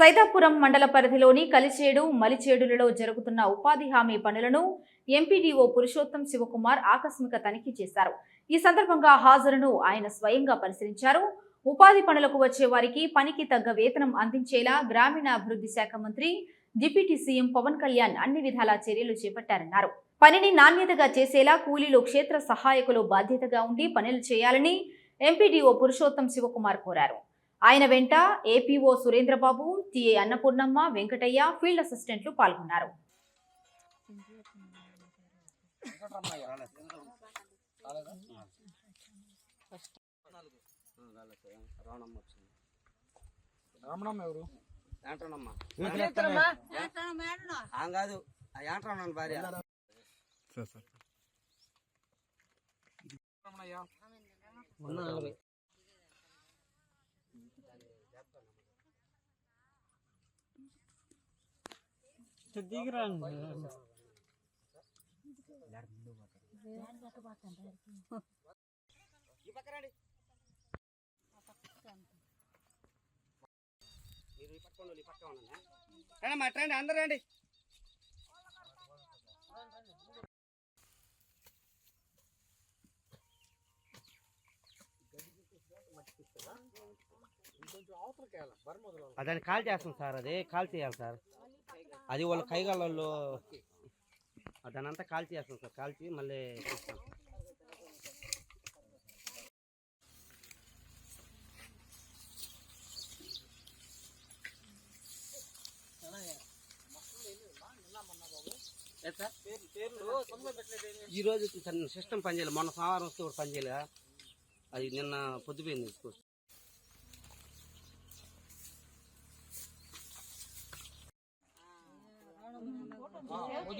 సైదాపురం మండల పరిధిలోని కలిచేడు మలిచేడులలో జరుగుతున్న ఉపాధి హామీ పనులను ఎంపీడీఓ పురుషోత్తం శివకుమార్ ఆకస్మిక తనిఖీ చేశారు. ఈ సందర్భంగా హాజరును ఆయన స్వయంగా పరిశీలించారు. ఉపాధి పనులకు వచ్చే వారికి పనికి తగ్గ వేతనం అందించేలా గ్రామీణాభివృద్ధి శాఖ మంత్రి డిప్యూటీ సీఎం పవన్ కళ్యాణ్ అన్ని విధాల చర్యలు చేపట్టారన్నారు. పనిని నాణ్యతగా చేసేలా కూలీలు క్షేత్ర సహాయకులు బాధ్యతగా ఉండి పనులు చేయాలని ఎంపీడీఓ పురుషోత్తం శివకుమార్ కోరారు. ఆయన వెంట APO Surendrababu TA Annapurnamma Venkataiah field అసిస్టెంట్లు పాల్గొన్నారు. కాదు భార్య సార్ సార్ రమణయ్య ఉన్న నలభై ఈ పక్క రండి మీరు ఈ పక్క ఉండండి, ఈ పక్క ఉండండి రండి అమ్మా, ఇటు రండి అందరూ రండి. అదాన్ని కాల్ చేస్తాం సార్ అది కాల్ చేయాలి సార్. అది వాళ్ళ కైగాళ్ళల్లో దాని అంతా కాల్ చేస్తాం సార్ కాల్చి మళ్ళీ? ఈ రోజు సిస్టమ్ పనిచేయలేదు మొన్న సోమవారం వస్తే కూడా పనిచేయలే అది నిన్న పొద్దుపోయింది 啊，我给你